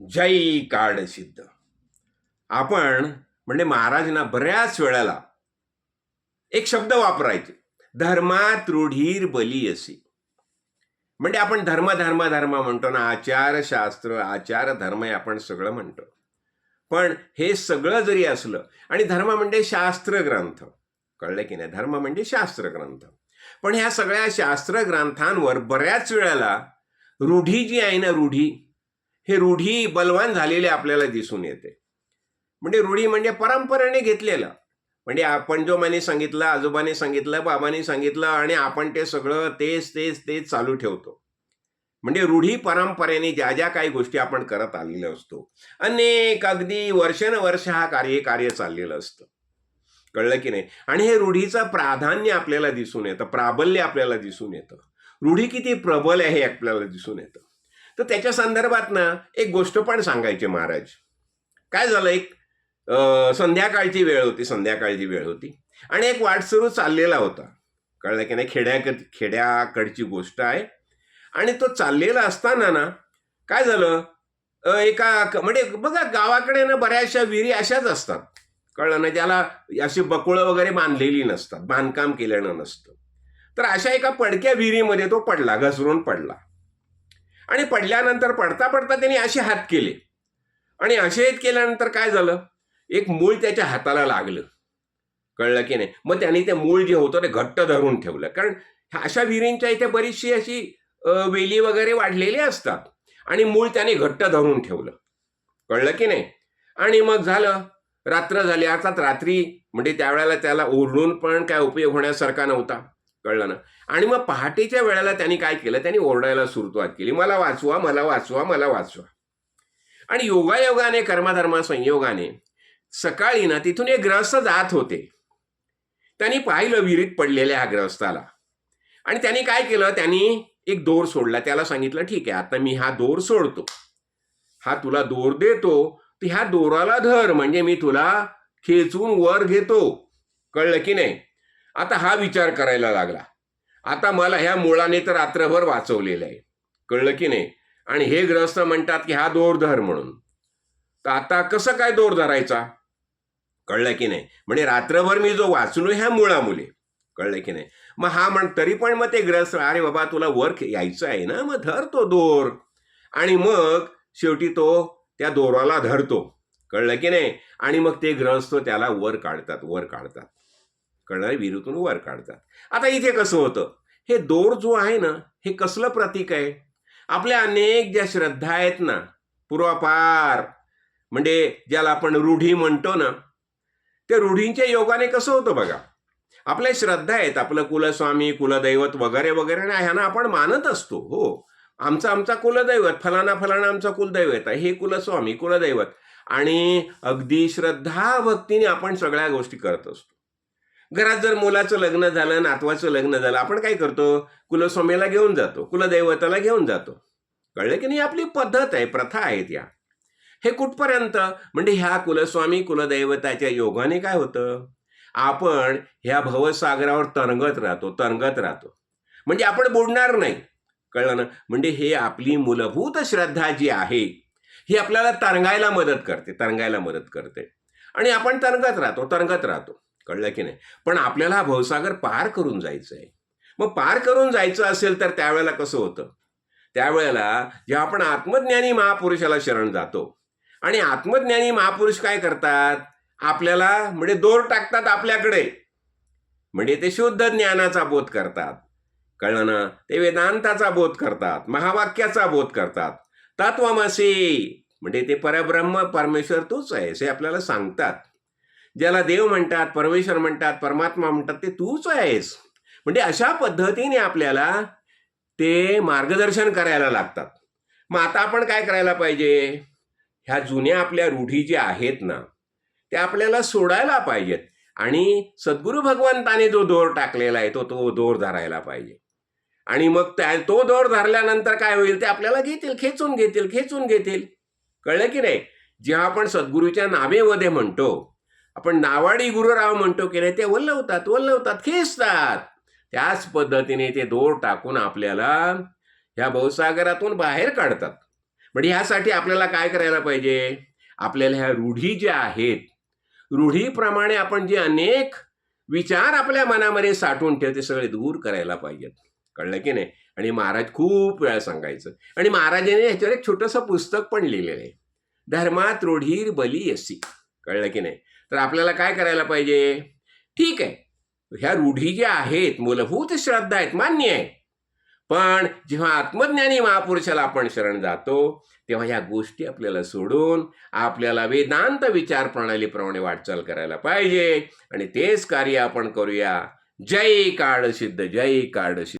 जय card सिद्ध. आपण म्हणजे महाराजांना बऱ्याच वेळाला एक शब्द वापरायचे. धर्मात रूढीर बली असे. म्हणजे आपण धर्म धर्म धर्म म्हणतो ना आचार शास्त्र आचार धर्म हे आपण सगळं म्हणतो. पण हे सगळं जरी असलं आणि धर्म म्हणजे शास्त्र ग्रंथ. कळलं की नाही? धर्म म्हणजे शास्त्र ग्रंथ. पण ह्या सगळ्या शास्त्र ग्रंथांवर बऱ्याच वेळेला रूढी जी आहे ना रूढी हे रूढी बलवान झालेले आपल्याला दिसून येते. म्हणजे रूढी म्हणजे परंपरेने घेतलेलं. म्हणजे आपण जो माने सांगितलं आजोबाने सांगितलं बाबाने सांगितलं आणि आपण ते सगळं तेच तेच तेच चालू ठेवतो. म्हणजे रूढी परंपरेने ज्या ज्या काही गोष्टी आपण करत आलेलो असतो अनेक अगदी वर्षानुवर्ष हा कार्य कार्य चाललेलं असतं. कळलं की नाही? आणि हे रूढीचं प्राधान्य आपल्याला दिसून येतं प्राबल्य आपल्याला दिसून येतं. रूढी किती प्रबल आहे हे आपल्याला दिसून येतं. तर त्याच्या संदर्भात ना एक गोष्ट पण सांगायची महाराज. काय झालं एक संध्याकाळची वेळ होती संध्याकाळची वेळ होती. आणि एक वाटसरू चाललेला होता. कळलं की नाही? खेड्या खेड्याकडची गोष्ट आहे. आणि तो चाललेला असताना ना काय झालं? एका म्हणजे बघा गावाकडे ना बऱ्याचशा विहिरी अशाच असतात. कळलं ना ज्याला अशी बकुळं वगैरे बांधलेली नसतात. बांधकाम केलेलं नसतं. तर अशा एका पडक्या विहिरीमध्ये तो पडला घसरून पडला. आणि पडल्यानंतर पडता पडता त्याने असे हात केले. आणि असे हात केल्यानंतर काय झालं? एक मूळ त्याच्या हाताला लागलं. कळलं की नाही? मग त्यांनी ते मूळ जे होतं ते घट्ट धरून ठेवलं. कारण अशा विहिरींच्या इथे बरीचशी अशी वेली वगैरे वाढलेली असतात. आणि मूळ त्याने घट्ट धरून ठेवलं. कळलं की नाही? आणि मग झालं रात्र झाली. अर्थात रात्री म्हणजे त्यावेळेला त्याला ओरडून पण काय उपयोग होण्यासारखा नव्हता. कळलं ना? आणि मग पहाटेच्या वेळेला त्यांनी काय केलं? त्यांनी ओरडायला सुरुवात केली. मला वाचवा मला वाचवा मला वाचवा. आणि योगायोगाने कर्माधर्मा संयोगाने सकाळी ना तिथून एक ग्रहस्थ जात होते. त्यांनी पाहिलं विहिरीत पडलेल्या ह्या ग्रहस्थाला. आणि त्यांनी काय केलं? त्यांनी एक दोर सोडला. त्याला सांगितलं ठीक आहे आता मी हा दोर सोडतो. हा तुला दोर देतो. तर ह्या दोराला धर. म्हणजे मी तुला खेचून वर घेतो. कळलं की नाही? आता हा विचार करायला लागला. आता मला ह्या मुळाने तर रात्रभर वाचवलेलं आहे. कळलं की नाही? आणि हे ग्रहस्थ म्हणतात की हा दोर धर म्हणून. तर आता कसं काय दोर धरायचा कळलं की नाही? म्हणजे रात्रभर मी जो वाचलो ह्या मुळामुळे. कळलं की नाही? मग हा म्हण तरी पण मग ते ग्रस्त अरे बाबा तुला वर यायचं आहे ना? मग धर तो दोर. आणि मग शेवटी तो त्या दोराला धरतो. कळलं की नाही? आणि मग ते ग्रहस्थ त्याला वर काढतात वर काढतात. कळणारे विहिरीतून वर काढतात. आता इथे कसं होतं? हे दोर जो आहे ना हे कसलं प्रतीक आहे? आपल्या अनेक ज्या श्रद्धा आहेत ना पूर्वापार म्हणजे ज्याला आपण रूढी म्हणतो ना त्या रूढींच्या योगाने कसं होतं बघा? आपल्या श्रद्धा आहेत आपलं कुलस्वामी कुलदैवत वगैरे वगैरे ना ह्यांना आपण मानत असतो हो. आमचा आमचा कुलदैवत फलाना फलाना आमचा कुलदैवत आहे हे कुलस्वामी कुलदैवत. आणि अगदी श्रद्धा भक्तीने आपण सगळ्या गोष्टी करत असतो. घरात जर मुलाचं लग्न झालं नातवाचं लग्न झालं आपण काय करतो? कुलस्वामीला घेऊन जातो कुलदैवताला घेऊन जातो. कळलं की नाही? आपली पद्धत आहे प्रथा आहेत या. हे कुठपर्यंत? म्हणजे ह्या कुलस्वामी कुलदैवताच्या योगाने काय होतं? आपण ह्या भवसागरावर तरंगत राहतो तरंगत राहतो. म्हणजे आपण बुडणार नाही. कळलं ना? म्हणजे हे आपली मूलभूत श्रद्धा जी आहे ही आपल्याला तरंगायला मदत करते तरंगायला मदत करते. आणि आपण तरंगत राहतो तरंगत राहतो. कळलं की नाही? पण आपल्याला हा भवसागर पार करून जायचं आहे मग पार करून जायचं असेल तर त्यावेळेला कसं होतं? त्यावेळेला जेव्हा आपण आत्मज्ञानी महापुरुषाला शरण जातो आणि आत्मज्ञानी महापुरुष काय करतात? आपल्याला म्हणजे दोर टाकतात आपल्याकडे. म्हणजे ते शुद्ध ज्ञानाचा बोध करतात. कळलं ना? ते वेदांताचा बोध करतात महावाक्याचा बोध करतात. तत्वमसी म्हणजे ते परब्रह्म परमेश्वर तूच आहेस हे आपल्याला सांगतात. ज्याला देव म्हणतात परमेश्वर म्हणतात परमात्मा म्हणतात ते तूच आहेस. म्हणजे अशा पद्धतीने आपल्याला ते मार्गदर्शन करायला लागतात. मग आता आपण काय करायला पाहिजे? ह्या जुन्या आपल्या रूढी ज्या आहेत ना त्या आपल्याला सोडायला पाहिजेत. आणि सद्गुरू भगवंताने जो दोर टाकलेला आहे तो तो दोर धरायला पाहिजे. आणि मग त्या तो दोर धरल्यानंतर काय होईल? ते आपल्याला घेतील खेचून घेतील खेचून घेतील. कळलं की नाही? जेव्हा आपण सद्गुरूच्या नावेमध्ये म्हणतो आपण नावाडी गुरुराव म्हणतो की नाही ते वल्लवतात वल्लवतात खेचतात. त्याच पद्धतीने ते दोर टाकून आपल्याला ह्या भवसागरातून बाहेर काढतात. म्हणजे ह्यासाठी आपल्याला काय करायला पाहिजे? आपल्याला ह्या रूढी ज्या आहेत रूढीप्रमाणे आपण जे अनेक विचार आपल्या मनामध्ये साठवून ठेवते सगळे दूर करायला पाहिजेत. कळलं की नाही? आणि महाराज खूप वेळा सांगायचं. आणि महाराजांनी ह्याच्यावर एक छोटंसं पुस्तक पण लिहिलेलं आहे. धर्मात रूढीर बली असी. कळलं की नाही? तर आपल्याला काय करायला पाहिजे? ठीक आहे. ह्या रूढी ज्या आहेत मूलभूत श्रद्धा आहेत मान्य आहे पण जेव्हा आत्मज्ञानी महापुरुषाला आपण शरण जातो तेव्हा ह्या गोष्टी आपल्याला सोडून आपल्याला वेदांत विचार प्रणालीप्रमाणे वाटचाल करायला पाहिजे. आणि तेच कार्य आपण करूया. जय काळ सिद्ध जय काळ सिद्ध